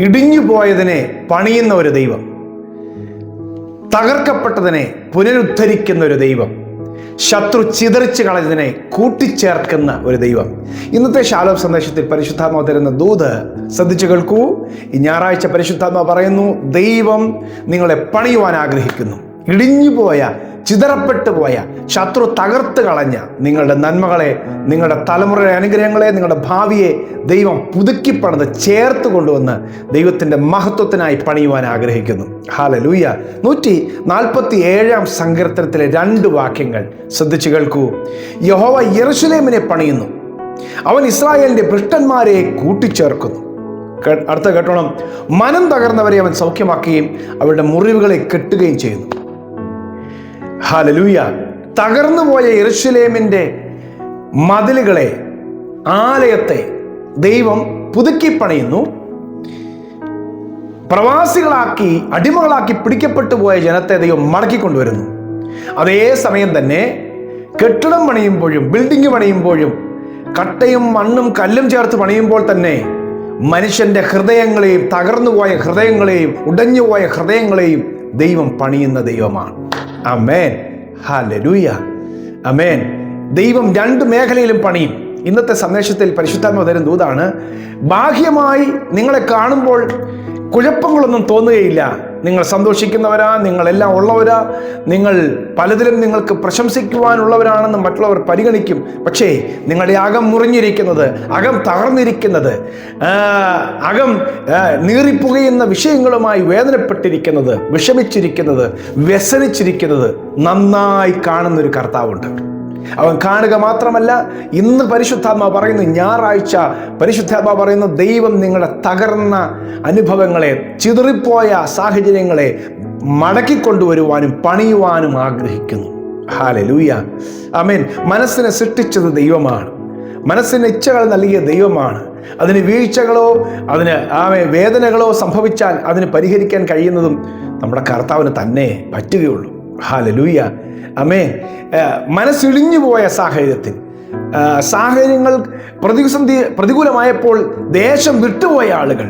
ഇടിഞ്ഞു പോയതിനെ പണിയുന്ന ഒരു ദൈവം. തകർക്കപ്പെട്ടതിനെ പുനരുദ്ധരിക്കുന്ന ഒരു ദൈവം. ശത്രു ചിതറിച്ച് കളഞ്ഞതിനെ കൂട്ടിച്ചേർക്കുന്ന ഒരു ദൈവം. ഇന്നത്തെ ശാലോം സന്ദേശത്തിൽ പരിശുദ്ധാത്മാവ് തരുന്ന ദൂത് ശ്രദ്ധിച്ചു കേൾക്കൂ. ഈ ഞായറാഴ്ച പരിശുദ്ധാത്മാവ് പറയുന്നു ദൈവം നിങ്ങളെ പണിയുവാൻ ആഗ്രഹിക്കുന്നു. ഇടിഞ്ഞുപോയ ചിതറപ്പെട്ടു പോയ ശത്രു തകർത്ത് കളഞ്ഞ നിങ്ങളുടെ നന്മകളെ നിങ്ങളുടെ തലമുറയുടെ അനുഗ്രഹങ്ങളെ നിങ്ങളുടെ ഭാവിയെ ദൈവം പുതുക്കിപ്പണത് ചേർത്ത് കൊണ്ടുവന്ന് ദൈവത്തിന്റെ മഹത്വത്തിനായി പണിയുവാൻ ആഗ്രഹിക്കുന്നു. ഹാല ലൂയ നൂറ്റി നാൽപ്പത്തി ഏഴാം സങ്കീർത്തനത്തിലെ രണ്ട് വാക്യങ്ങൾ ശ്രദ്ധിച്ചു കേൾക്കൂ. യഹോവ യെറുസലേമിനെ പണിയുന്നു. അവൻ ഇസ്രായേലിന്റെ ഭൃഷ്ടന്മാരെ കൂട്ടിച്ചേർക്കുന്നു. അടുത്ത കേട്ടോണം. മനം തകർന്നവരെ അവൻ സൗഖ്യമാക്കുകയും അവരുടെ മുറിവുകളെ കെട്ടുകയും ചെയ്യുന്നു. ഹാലലൂയ. തകർന്നു പോയ യെറുശലേമിന്റെ മതിലുകളെ ആലയത്തെ ദൈവം പുതുക്കി പണയുന്നു പ്രവാസികളാക്കി അടിമകളാക്കി പിടിക്കപ്പെട്ടു പോയ ജനത്തെ ദൈവം മടക്കിക്കൊണ്ടുവരുന്നു. അതേ സമയം തന്നെ കെട്ടിടം പണിയുമ്പോഴും ബിൽഡിംഗ് പണിയുമ്പോഴും കട്ടയും മണ്ണും കല്ലും ചേർത്ത് പണിയുമ്പോൾ തന്നെ മനുഷ്യന്റെ ഹൃദയങ്ങളെയും തകർന്നുപോയ ഹൃദയങ്ങളെയും ഉടഞ്ഞുപോയ ഹൃദയങ്ങളെയും ദൈവം പണിയുന്ന ദൈവമാണ്. അമേൻ ഹാലലൂയ അമേൻ ദൈവം രണ്ട് മേഖലയിലും പണിയും. ഇന്നത്തെ സന്ദേശത്തിൽ പരിശുദ്ധാത്മ തരും ദൂതാണ്. ബാഹ്യമായി നിങ്ങളെ കാണുമ്പോൾ കുഴപ്പങ്ങളൊന്നും തോന്നുകയില്ല. നിങ്ങൾ സന്തോഷിക്കുന്നവരാ നിങ്ങളെല്ലാം ഉള്ളവരാ. നിങ്ങൾ പലതിലും നിങ്ങൾക്ക് പ്രശംസിക്കുവാനുള്ളവരാണെന്ന് മറ്റുള്ളവർ പരിഗണിക്കും. പക്ഷേ നിങ്ങളുടെ അകം മുറിഞ്ഞിരിക്കുന്നത് അകം തകർന്നിരിക്കുന്നത് അകം നീറിപ്പുകയുന്ന വിഷയങ്ങളുമായി വേദനപ്പെട്ടിരിക്കുന്നത് വിഷമിച്ചിരിക്കുന്നത് വ്യസനിച്ചിരിക്കുന്നത് നന്നായി കാണുന്നൊരു കർത്താവുണ്ട്. അവൻ കാണുക മാത്രമല്ല ഇന്ന് പരിശുദ്ധാത്മ പറയുന്നു ഞായറാഴ്ച പരിശുദ്ധാത്മ പറയുന്നു ദൈവം നിങ്ങളുടെ തകർന്ന അനുഭവങ്ങളെ ചിതറിപ്പോയ സാഹചര്യങ്ങളെ മടക്കിക്കൊണ്ടുവരുവാനും പണിയുവാനും ആഗ്രഹിക്കുന്നു. ഹാലെ ലൂയ അമേൻ മനസ്സിനെ സൃഷ്ടിച്ചത് ദൈവമാണ്. മനസ്സിന് ഇച്ഛകൾ നൽകിയ ദൈവമാണ്. അതിന് വീഴ്ചകളോ അതിന് ആമേ വേദനകളോ സംഭവിച്ചാൽ അതിന് പരിഹരിക്കാൻ കഴിയുന്നതും നമ്മുടെ കർത്താവിന് തന്നെ പറ്റുകയുള്ളൂ. ഹാലലൂയ. അമേ മനസ്സിളിഞ്ഞു പോയ സാഹചര്യത്തിൽ സാഹചര്യങ്ങൾ പ്രതിസന്ധി പ്രതികൂലമായപ്പോൾ ദേശം വിട്ടുപോയ ആളുകൾ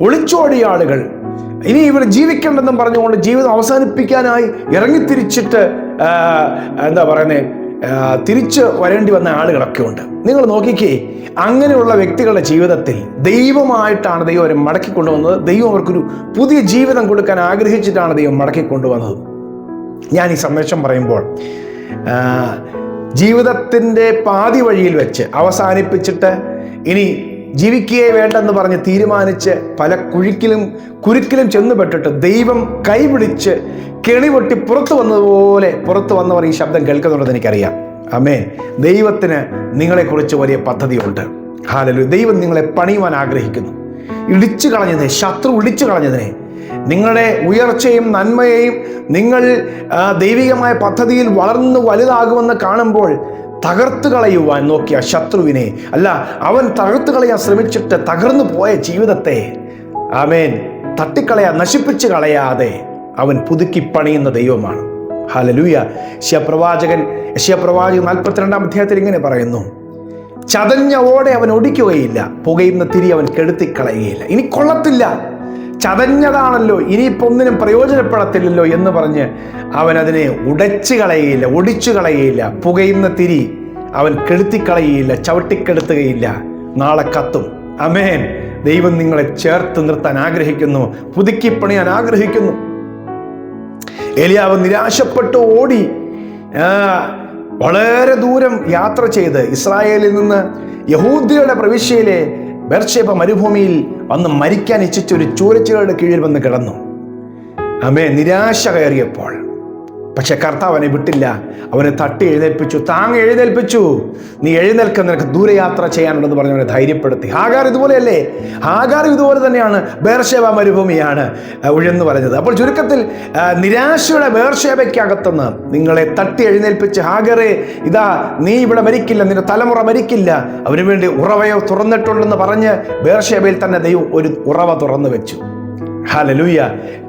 ഒളിച്ചോടിയ ആളുകൾ ഇനി ഇവർ ജീവിക്കണ്ടെന്നും പറഞ്ഞുകൊണ്ട് ജീവിതം അവസാനിപ്പിക്കാനായി ഇറങ്ങിത്തിരിച്ചിട്ട് എന്താ പറയുന്നത് തിരിച്ച് വരേണ്ടി വന്ന ആളുകളൊക്കെ ഉണ്ട്. നിങ്ങൾ നോക്കിക്കേ അങ്ങനെയുള്ള വ്യക്തികളുടെ ജീവിതത്തിൽ ദൈവമായിട്ടാണ് ദൈവം അവരെ മടക്കി കൊണ്ടുവന്നത് ദൈവം അവർക്കൊരു പുതിയ ജീവിതം കൊടുക്കാൻ ആഗ്രഹിച്ചിട്ടാണ് ദൈവം മടക്കി കൊണ്ടുവന്നത് ഞാൻ ഈ സന്ദേശം പറയുമ്പോൾ ജീവിതത്തിന്റെ പാതി വഴിയിൽ വെച്ച് അവസാനിപ്പിച്ചിട്ട് ഇനി ജീവിക്കുകയേ വേണ്ടെന്ന് പറഞ്ഞ് തീരുമാനിച്ച് പല കുഴിക്കിലും കുരുക്കിലും ചെന്നുപെട്ടിട്ട് ദൈവം കൈപിടിച്ച് കെണിപൊട്ടി പുറത്തു വന്നതുപോലെ പുറത്തു വന്നവർ ഈ ശബ്ദം കേൾക്കുന്നുണ്ടെന്ന് എനിക്കറിയാം. അമേ ദൈവത്തിന് നിങ്ങളെക്കുറിച്ച് വലിയ പദ്ധതിയുണ്ട്. ഹാലലു ദൈവം നിങ്ങളെ പണിയുവാൻ ആഗ്രഹിക്കുന്നു. ഇടിച്ചു കളഞ്ഞതിനെ ശത്രു ഇടിച്ചു കളഞ്ഞതിനെ നിങ്ങളുടെ ഉയർച്ചയും നന്മയെയും നിങ്ങൾ ദൈവികമായ പദ്ധതിയിൽ വളർന്നു വലുതാകുമെന്ന് കാണുമ്പോൾ തകർത്തു കളയുവാൻ നോക്കിയ ശത്രുവിനെ. അല്ല അവൻ തകർത്തു കളയാൻ ശ്രമിച്ചിട്ട് തകർന്നു പോയ ജീവിതത്തെ ആമേൻ. തട്ടിക്കളയാ നശിപ്പിച്ച് കളയാതെ അവൻ പുതുക്കി പണിയുന്ന ദൈവമാണ്. ഹലലൂയ ശിവപ്രവാചകൻ ശിവപ്രവാചകൻ നാൽപ്പത്തിരണ്ടാം അധ്യായത്തിൽ ഇങ്ങനെ പറയുന്നു. ചതഞ്ഞ ഓടെ അവൻ ഒടിക്കുകയില്ല പുകയുന്ന തിരി അവൻ കെടുത്തിക്കളയുകയില്ല. ഇനി കൊള്ളത്തില്ല. ചതഞ്ഞതാണല്ലോ ഇനിയിപ്പോൾ ഒന്നിനും പ്രയോജനപ്പെടത്തില്ലല്ലോ എന്ന് പറഞ്ഞ് അവൻ അതിനെ ഉടച്ചു കളയുകയില്ല ഒടിച്ചു കളയുകയില്ല. പുകയുന്ന തിരി അവൻ കെടുത്തിക്കളയുകയില്ല ചവിട്ടിക്കെടുത്തുകയില്ല. നാളെ കത്തും. അമേൻ ദൈവം നിങ്ങളെ ചേർത്ത് നിർത്താൻ ആഗ്രഹിക്കുന്നു പുതുക്കി പണിയാൻ ആഗ്രഹിക്കുന്നു. എലിയാവ് നിരാശപ്പെട്ട് ഓടി വളരെ ദൂരം യാത്ര ചെയ്ത് ഇസ്രായേലിൽ നിന്ന് യഹൂദിയുടെ പ്രവിശ്യയിലെ ബെർഷേബ മരുഭൂമിയിൽ വന്ന് മരിക്കാൻ ഇച്ഛിച്ച ഒരു ചൂരച്ചുകളുടെ കീഴിൽ വന്ന് കിടന്നു. അമ്മേ നിരാശ കയറിയപ്പോൾ പക്ഷെ കർത്താവ് അവനെ വിട്ടില്ല. അവനെ തട്ടി എഴുന്നേൽപ്പിച്ചു. താങ് എഴുന്നേൽപ്പിച്ചു. നീ എഴുന്നേൽക്ക നിനക്ക് ദൂരയാത്ര ചെയ്യാനുണ്ടെന്ന് പറഞ്ഞ് അവനെ ധൈര്യപ്പെടുത്തി. ഹാഗാർ ഇതുപോലെയല്ലേ? ഹാഗാർ ഇതുപോലെ തന്നെയാണ്. ബേർഷേബ മരുഭൂമിയാണ് ഉഴന്ന് പറഞ്ഞത് അപ്പോൾ ചുരുക്കത്തിൽ നിരാശയുടെ ബേർഷേബയ്ക്കകത്തുനിന്ന് നിങ്ങളെ തട്ടി എഴുന്നേൽപ്പിച്ച് ഹാഗറെ ഇതാ നീ ഇവിടെ മരിക്കില്ല നിന്റെ തലമുറ മരിക്കില്ല. അവന് വേണ്ടി ഉറവയോ തുറന്നിട്ടുണ്ടെന്ന് പറഞ്ഞ് ബേർഷേബയിൽ തന്നെ ദൈവം ഒരു ഉറവ തുറന്നു വെച്ചു. ഹാലലൂയ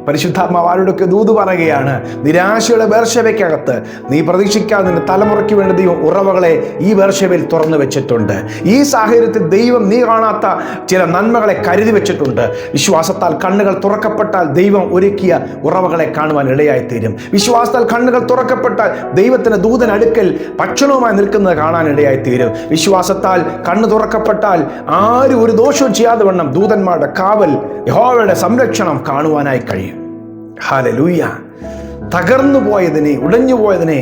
പരിശുദ്ധാത്മാവ് ആരോടൊക്കെ ദൂത് പറയുകയാണ് നിരാശയുടെ ബേർഷവയ്ക്കകത്ത് നീ പ്രതീക്ഷിക്കാതെ നിന്റെ തലമുറയ്ക്ക് വേണ്ടി ഉറവകളെ ഈ ബേർഷവയിൽ തുറന്നു വെച്ചിട്ടുണ്ട്. ഈ സാഹചര്യത്തിൽ ദൈവം നീ കാണാത്ത ചില നന്മകളെ കരുതി വെച്ചിട്ടുണ്ട്. വിശ്വാസത്താൽ കണ്ണുകൾ തുറക്കപ്പെട്ടാൽ ദൈവം ഒരുക്കിയ ഉറവകളെ കാണുവാൻ ഇടയായിത്തീരും. വിശ്വാസത്താൽ കണ്ണുകൾ തുറക്കപ്പെട്ടാൽ ദൈവത്തിന് ദൂതൻ അടുക്കൽ ഭക്ഷണവുമായി നിൽക്കുന്നത് കാണാൻ ഇടയായിത്തീരും. വിശ്വാസത്താൽ കണ്ണ് തുറക്കപ്പെട്ടാൽ ആരും ഒരു ദോഷവും ചെയ്യാതെ വണ്ണം ദൂതന്മാരുടെ കാവൽ യഹോവയുടെ സംരക്ഷണം കാണുവാനായി കഴിയും. ഹാലലൂയ. തകർന്നു പോയതിനെ ഉടഞ്ഞു പോയതിനെ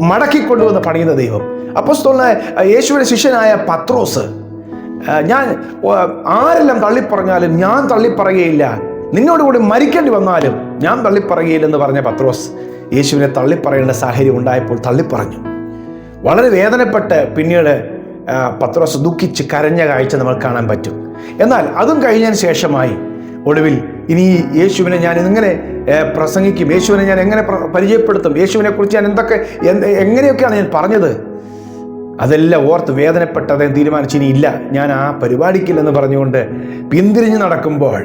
മടക്കിക്കൊണ്ടുവന്ന് പണിയുന്ന ദൈവം. അപ്പോസ്തോലിനെ യേശുവിന്റെ ശിഷ്യനായ പത്രോസ് ഞാൻ ആരെല്ലാം തള്ളിപ്പറഞ്ഞാലും ഞാൻ തള്ളിപ്പറയുകയില്ല. നിന്നോട് കൂടി മരിക്കേണ്ടി വന്നാലും ഞാൻ തള്ളിപ്പറയുകയില്ലെന്ന് പറഞ്ഞ പത്രോസ് യേശുവിനെ തള്ളിപ്പറയേണ്ട സാഹചര്യം ഉണ്ടായപ്പോൾ തള്ളിപ്പറഞ്ഞു. വളരെ വേദനപ്പെട്ട് പിന്നീട് പത്രോസ് ദുഃഖിച്ച് കരഞ്ഞ കാഴ്ച നമ്മൾ കാണാൻ പറ്റും. എന്നാൽ അതും കഴിഞ്ഞതിന് ശേഷമായി ഒടുവിൽ ഇനി യേശുവിനെ ഞാൻ ഇങ്ങനെ പ്രസംഗിക്കും? യേശുവിനെ ഞാൻ എങ്ങനെ പരിചയപ്പെടുത്തും? യേശുവിനെ കുറിച്ച് ഞാൻ എന്തൊക്കെ എന്ത് എങ്ങനെയൊക്കെയാണ് ഞാൻ പറഞ്ഞത്? അതെല്ലാം ഓർത്ത് വേദനപ്പെട്ട് അദ്ദേഹം തീരുമാനിച്ചു ഇനി ഇല്ല. ഞാൻ ആ പരിപാടിക്കില്ലെന്ന് പറഞ്ഞുകൊണ്ട് പിന്തിരിഞ്ഞ് നടക്കുമ്പോൾ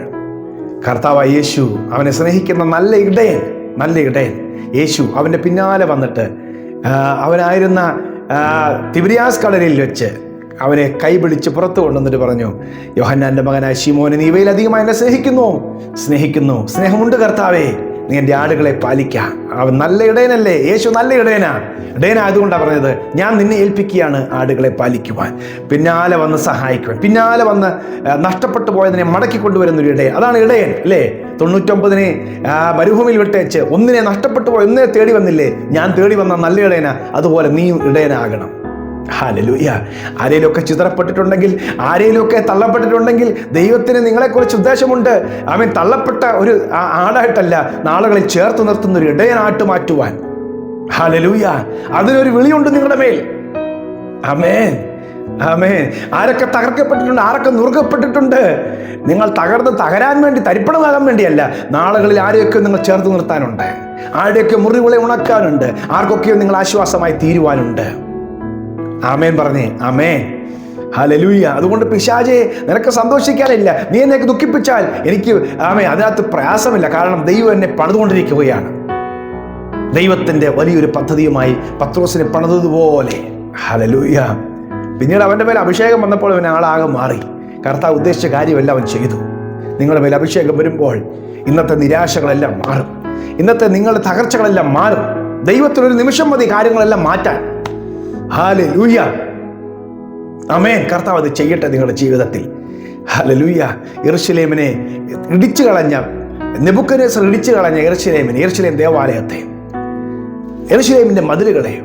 കർത്താവ് യേശു അവനെ സ്നേഹിക്കുന്ന നല്ല ഇടയൻ നല്ല ഇടയൻ യേശു അവന്റെ പിന്നാലെ വന്നിട്ട് അവനായിരുന്ന തിബിരിയാസ് കടലിൽ വെച്ച് അവനെ കൈപിടിച്ച് പുറത്തു കൊണ്ടുവന്നിട്ട് പറഞ്ഞു യോഹന്നാന്റെ മകനായ ശിമോനെ നീ ഇവയിലധികമായി എന്നെ സ്നേഹിക്കുന്നു. സ്നേഹിക്കുന്നു. സ്നേഹമുണ്ട് കർത്താവേ. നീ എന്റെ ആടുകളെ പാലിക്ക. അവൻ നല്ല ഇടയനല്ലേ? യേശു നല്ല ഇടയനാ. ഇടയനായതുകൊണ്ടാണ് പറഞ്ഞത് ഞാൻ നിന്നെ ഏൽപ്പിക്കുകയാണ് ആടുകളെ പാലിക്കുവാൻ. പിന്നാലെ വന്ന് സഹായിക്കുവാൻ. പിന്നാലെ വന്ന് നഷ്ടപ്പെട്ടു പോയതിനെ മടക്കി കൊണ്ടുവരുന്ന ഒരു ഇടയൻ. അതാണ് ഇടയൻ അല്ലേ? തൊണ്ണൂറ്റൊമ്പതിനെ മരുഭൂമിയിൽ വിട്ടേച്ച് ഒന്നിനെ നഷ്ടപ്പെട്ടു പോയി ഒന്നിനെ തേടി വന്നില്ലേ? ഞാൻ തേടി വന്ന നല്ല ഇടയനാ. അതുപോലെ നീയും ഇടയനാകണം. ഹാലലൂയ. ആരെയിലൊക്കെ ചിതറപ്പെട്ടിട്ടുണ്ടെങ്കിൽ ആരെയിലൊക്കെ തള്ളപ്പെട്ടിട്ടുണ്ടെങ്കിൽ ദൈവത്തിന് നിങ്ങളെക്കുറിച്ച് ഉദ്ദേശമുണ്ട്. അവൻ തള്ളപ്പെട്ട ഒരു ആളായിട്ടല്ല നാളുകളിൽ ചേർത്ത് നിർത്തുന്ന ഒരു ഇടയനായിട്ട് മാറ്റുവാൻ. ഹാലലൂയ. അതിനൊരു വിളിയുണ്ട് നിങ്ങളുടെ മേൽ. അമേൻ അമേൻ ആരൊക്കെ തകർക്കപ്പെട്ടിട്ടുണ്ട് ആരൊക്കെ നുറുക്കപ്പെട്ടിട്ടുണ്ട് നിങ്ങൾ തകർന്ന് തകരാൻ വേണ്ടി തരിപ്പണമാകാൻ വേണ്ടിയല്ല നാളുകളിൽ ആരെയൊക്കെ നിങ്ങൾ ചേർത്ത് നിർത്താനുണ്ട്? ആരുടെയൊക്കെ മുറിവുകളെ ഉണക്കാനുണ്ട്? ആർക്കൊക്കെയോ നിങ്ങൾ ആശ്വാസമായി തീരുവാനുണ്ട്? ആമേൻ പറഞ്ഞേ. ആമേൻ. ഹലലൂയ അതുകൊണ്ട് പിശാചെ നിനക്ക് സന്തോഷിക്കാനില്ല. നീ എന്നെ ദുഃഖിപ്പിച്ചാൽ എനിക്ക് ആമേ അതിനകത്ത് പ്രയാസമില്ല. കാരണം ദൈവം എന്നെ പണിതുകൊണ്ടിരിക്കുകയാണ്. ദൈവത്തിന്റെ വലിയൊരു പദ്ധതിയുമായി പത്രോസിനെ പണിതതുപോലെ. ഹലലൂയ പിന്നീട് അവന്റെ മേലെ അഭിഷേകം വന്നപ്പോൾ അവൻ ആളാകെ മാറി. കർത്താവ് ഉദ്ദേശിച്ച കാര്യമെല്ലാം അവൻ ചെയ്തു. നിങ്ങളുടെ മേലെ അഭിഷേകം വരുമ്പോൾ ഇന്നത്തെ നിരാശകളെല്ലാം മാറും. ഇന്നത്തെ നിങ്ങളുടെ തകർച്ചകളെല്ലാം മാറും. ദൈവത്തിനൊരു നിമിഷം മതി കാര്യങ്ങളെല്ലാം മാറ്റാൻ. ഹാലലൂയ അമേൻ കർത്താവ് അത് ചെയ്യട്ടെ നിങ്ങളുടെ ജീവിതത്തിൽ. ഹലലൂയ ഇർഷലേമിനെ ഇടിച്ചു കളഞ്ഞ നെബുക്കനേസർ ഇടിച്ചു കളഞ്ഞ ഇർഷലേമിനെ ഇർഷലേം ദേവാലയത്തെ എറുശലേമിന്റെ മതിലുകളെ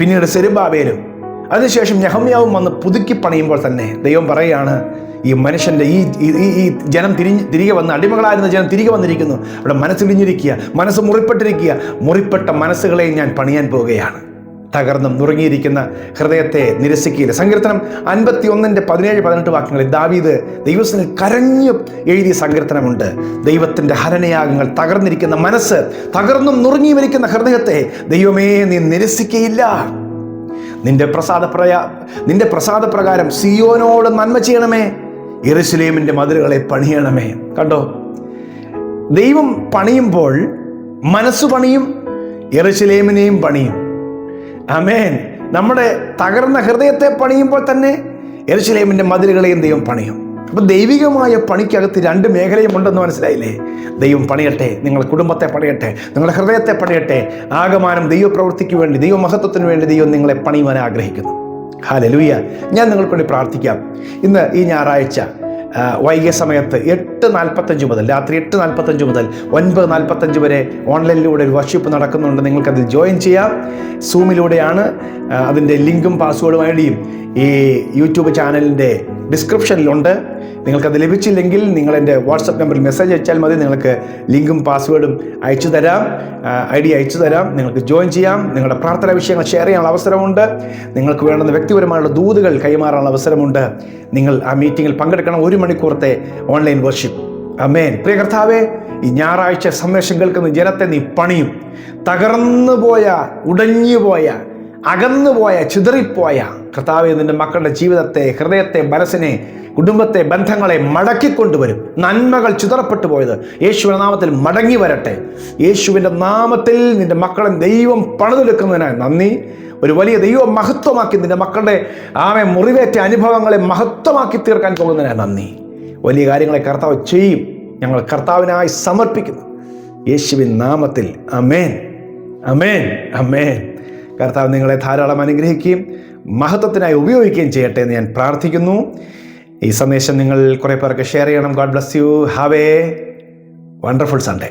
പിന്നീട് സെരുബാബേലും അതിനുശേഷം യഹമ്യാവും വന്ന് പുതുക്കി പണിയുമ്പോൾ തന്നെ ദൈവം പറയുകയാണ് ഈ മനുഷ്യന്റെ ഈ ഈ- ഈ ഈ ജനം തിരി തിരികെ വന്ന് അടിമകളായിരുന്ന ജനം തിരികെ വന്നിരിക്കുന്നു. അവിടെ മനസ്സിലിഞ്ഞിരിക്കുക മനസ്സ് മുറിപ്പെട്ടിരിക്കുക. മുറിപ്പെട്ട മനസ്സുകളെ ഞാൻ പണിയാൻ പോവുകയാണ്. തകർന്നും നുറുങ്ങിയിരിക്കുന്ന ഹൃദയത്തെ നിരസിക്കുകയില്ല. സങ്കീർത്തനം അൻപത്തി ഒന്നിന്റെ പതിനേഴ് പതിനെട്ട് വാക്യങ്ങളിൽ ദാവീദ് ദൈവസ്ഥനിൽ കരഞ്ഞു എഴുതിയ സങ്കീർത്തനമുണ്ട്. ദൈവത്തിന്റെ ഹരണയാഗങ്ങൾ തകർന്നിരിക്കുന്ന മനസ്സ് തകർന്നും നുറുങ്ങിയിരിക്കുന്ന ഹൃദയത്തെ ദൈവമേ നീ നിരസിക്കയില്ല. നിന്റെ പ്രസാദ പ്രയാ നിന്റെ പ്രസാദ പ്രകാരം സിയോനോട് നന്മ ചെയ്യണമേ. ഇറുസലേമിന്റെ മതിലുകളെ പണിയണമേ. കണ്ടോ? ദൈവം പണിയുമ്പോൾ മനസ്സ് പണിയും എറുസലേമിനെയും പണിയും. അമേൻ നമ്മുടെ തകർന്ന ഹൃദയത്തെ പണിയുമ്പോൾ തന്നെ എരുശലേമിന്റെ മതിലുകളെയും ദൈവം പണിയും. അപ്പം ദൈവികമായ പണിക്കകത്ത് രണ്ട് മേഖലയും ഉണ്ടെന്ന് മനസ്സിലായില്ലേ? ദൈവം പണിയട്ടെ നിങ്ങളുടെ കുടുംബത്തെ പണിയട്ടെ നിങ്ങളുടെ ഹൃദയത്തെ പണിയട്ടെ. ആകമാനം ദൈവപ്രവൃത്തിക്ക് വേണ്ടി ദൈവമഹത്വത്തിന് വേണ്ടി ദൈവം നിങ്ങളെ പണിയുവാൻ ആഗ്രഹിക്കുന്നു. ഹാലലൂയ ഞാൻ നിങ്ങൾക്ക് വേണ്ടി പ്രാർത്ഥിക്കാം. ഇന്ന് ഈ ഞായറാഴ്ച വൈകിയ സമയത്ത് എട്ട് നാൽപ്പത്തഞ്ച് മുതൽ രാത്രി എട്ട് നാൽപ്പത്തഞ്ച് മുതൽ ഒൻപത് നാൽപ്പത്തഞ്ച് വരെ ഓൺലൈനിലൂടെ ഒരു വർഷിപ്പ് നടക്കുന്നുണ്ട്. നിങ്ങൾക്കത് ജോയിൻ ചെയ്യാം. സൂമിലൂടെയാണ് അതിന്റെ ലിങ്കും പാസ്വേഡും ഐ ഈ യൂട്യൂബ് ചാനലിന്റെ ഡിസ്ക്രിപ്ഷനിലുണ്ട്. നിങ്ങൾക്കത് ലഭിച്ചില്ലെങ്കിൽ നിങ്ങൾ എന്റെ വാട്സപ്പ് നമ്പറിൽ മെസ്സേജ് അയച്ചാൽ മതി. നിങ്ങൾക്ക് ലിങ്കും പാസ്വേഡും അയച്ചു തരാം. ഐ ഡി അയച്ചു തരാം. നിങ്ങൾക്ക് ജോയിൻ ചെയ്യാം. നിങ്ങളുടെ പ്രാർത്ഥനാ വിഷയങ്ങൾ ഷെയർ ചെയ്യാനുള്ള അവസരമുണ്ട്. നിങ്ങൾക്ക് വേണ്ടുന്ന വ്യക്തിപരമായുള്ള ദൂതുകൾ കൈമാറാനുള്ള അവസരമുണ്ട്. നിങ്ങൾ ആ മീറ്റിങ്ങിൽ പങ്കെടുക്കണം. ഒരു മണിക്കൂറത്തെ ഓൺലൈൻ വർഷിപ്പ്. അമേൻ പ്രിയ കർത്താവേ ഈ ഞായറാഴ്ച സന്ദേശം കേൾക്കുന്ന ജനത്തെ നീ പണിയും. തകർന്നു പോയ ഉടഞ്ഞു പോയ അകന്നു പോയ ചിതറിപ്പോയ കർത്താവ് നിന്റെ മക്കളുടെ ജീവിതത്തെ ഹൃദയത്തെ മനസ്സിനെ കുടുംബത്തെ ബന്ധങ്ങളെ മടക്കിക്കൊണ്ടുവരും. നന്മകൾ ചിതറപ്പെട്ടു പോയത് യേശുവിന്റെ നാമത്തിൽ മടങ്ങി വരട്ടെ. യേശുവിന്റെ നാമത്തിൽ നിന്റെ മക്കളെ ദൈവം പണിതെടുക്കുന്നതിനായി നന്ദി. ഒരു വലിയ ദൈവം മഹത്വമാക്കി നിന്റെ മക്കളുടെ ആമെ മുറിവേറ്റ അനുഭവങ്ങളെ മഹത്വമാക്കി തീർക്കാൻ പോകുന്നതിനായി നന്ദി. വലിയ കാര്യങ്ങളെ കർത്താവ് ചെയ്യും. ഞങ്ങൾ കർത്താവിനായി സമർപ്പിക്കുന്നു. യേശുവിൻ നാമത്തിൽ. അമേൻ അമേൻ അമേൻ കർത്താവ് നിങ്ങളെ ധാരാളം അനുഗ്രഹിക്കുകയും മഹത്വത്തിനായി ഉപയോഗിക്കുകയും ചെയ്യട്ടെ എന്ന് ഞാൻ പ്രാർത്ഥിക്കുന്നു. ഈ സന്ദേശം നിങ്ങൾ കുറേ പേർക്ക് ഷെയർ ചെയ്യണം. God bless you have a wonderful Sunday